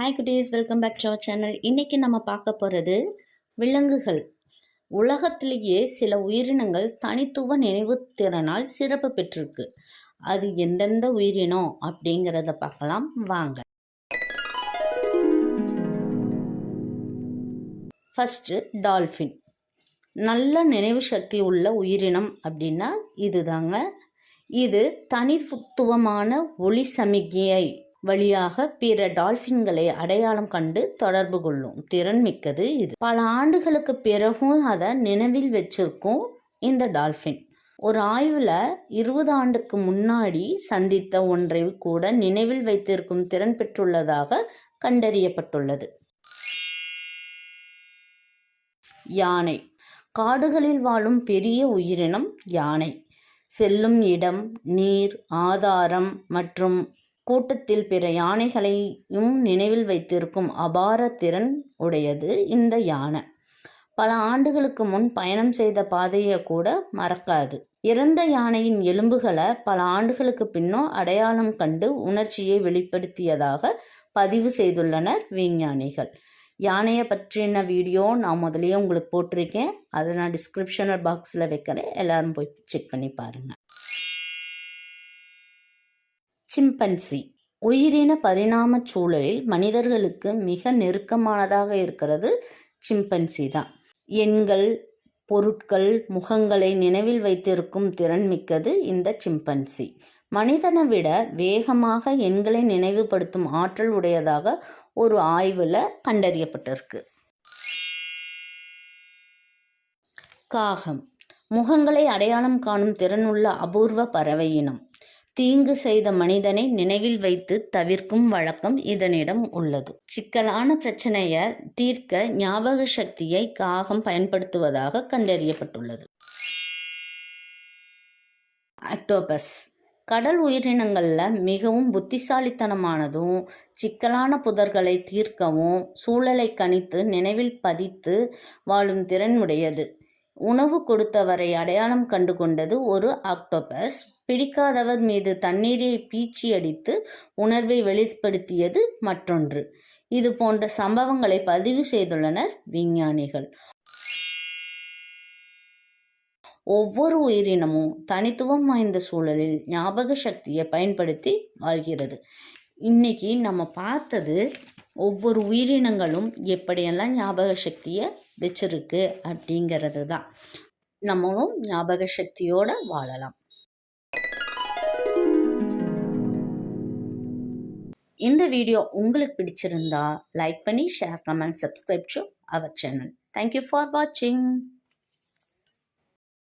Hi குட்டீஸ். Welcome back to our channel இன்றைக்கி நம்ம பார்க்க போகிறது விலங்குகள். உலகத்திலேயே சில உயிரினங்கள் தனித்துவ நினைவு திறனால் சிறப்பு பெற்றிருக்கு. அது எந்தெந்த உயிரினம் அப்படிங்கிறத பார்க்கலாம். வாங்க. ஃபஸ்ட்டு டால்ஃபின் நல்ல நினைவு சக்தி உள்ள உயிரினம் அப்படின்னா இதுதாங்க. இது தனித்துவமான ஒளி சமிக்ஞையை வழியாக பிற டால்ஃபின்களை அடையாளம் கண்டு தொடர்பு கொள்ளும் திறன் மிக்கது இது. பல ஆண்டுகளுக்கு பிறகும் அதை நினைவில் வச்சிருக்கும் இந்த டால்ஃபின் ஒரு ஆய்வில் இருபது ஆண்டுக்கு முன்னாடி சந்தித்த ஒன்றை கூட நினைவில் வைத்திருக்கும் திறன் பெற்றுள்ளதாக கண்டறியப்பட்டுள்ளது. யானை. காடுகளில் வாழும் பெரிய உயிரினம் யானை. செல்லும் இடம் நீர் ஆதாரம் மற்றும் கூட்டத்தில் பிற யானைகளையும் நினைவில் வைத்திருக்கும் அபார திறன் உடையது இந்த யானை. பல ஆண்டுகளுக்கு முன் பயணம் செய்த பாதையை கூட மறக்காது. இறந்த யானையின் எலும்புகளை பல ஆண்டுகளுக்கு பின்னும் அடையாளம் கண்டு உணர்ச்சியை வெளிப்படுத்தியதாக பதிவு செய்துள்ளனர் விஞ்ஞானிகள். யானையை பற்றின வீடியோ நான் முதலியே உங்களுக்கு போட்டிருக்கேன். அதை நான் டிஸ்கிரிப்ஷனல் பாக்ஸில் வைக்கிறேன். எல்லோரும் போய் செக் பண்ணி பாருங்கள் சிம்பன்சி. உயிரின பரிணாம சூழலில் மனிதர்களுக்கு மிக நெருக்கமானதாக இருக்கிறது சிம்பன்சி தான். எண்கள் பொருட்கள் முகங்களை நினைவில் வைத்திருக்கும் திறன் மிக்கது இந்த சிம்பன்சி. மனிதனை விட வேகமாக எண்களை நினைவுபடுத்தும் ஆற்றல் உடையதாக ஒரு ஆய்வில் கண்டறியப்பட்டிருக்கு. காகம். முகங்களை அடையாளம் காணும் திறனுள்ள அபூர்வ பறவை இனம். தீங்கு செய்த மனிதனை நினைவில் வைத்து தவிர்க்கும் வழக்கம் இதனிடம் உள்ளது. சிக்கலான பிரச்சனையை தீர்க்க ஞாபக சக்தியை காகம் பயன்படுத்துவதாக கண்டறியப்பட்டுள்ளது. அக்டோபஸ். கடல் உயிரினங்களில் மிகவும் புத்திசாலித்தனமானதும் சிக்கலான புதர்களை தீர்க்கவும் சூழலை கணித்து நினைவில் பதித்து வாழும் திறன் உடையது உணவு கொடுத்தவரை அடையாளம் கண்டு கொண்டது ஒரு ஆக்டோபஸ் பிடிக்காதவர் மீது தண்ணீரை பீச்சி அடித்து உணர்வை வெளிப்படுத்தியது மற்றொன்று. இது போன்ற சம்பவங்களை பதிவு செய்துள்ளனர் விஞ்ஞானிகள். ஒவ்வொரு உயிரினமும் தனித்துவம் வாய்ந்த சூழலில் ஞாபக சக்தியை பயன்படுத்தி வாழ்கிறது. இன்னைக்கு நம்ம பார்த்தது ஒவ்வொரு உயிரினங்களும் எப்படியெல்லாம் ஞாபக சக்தியை வச்சிருக்கு அப்படிங்கிறது தான் நம்மளும் ஞாபக சக்தியோடு வாழலாம். இந்த வீடியோ உங்களுக்கு பிடிச்சிருந்தா லைக் பண்ணி share comment subscribe to our channel thank you for வாட்சிங்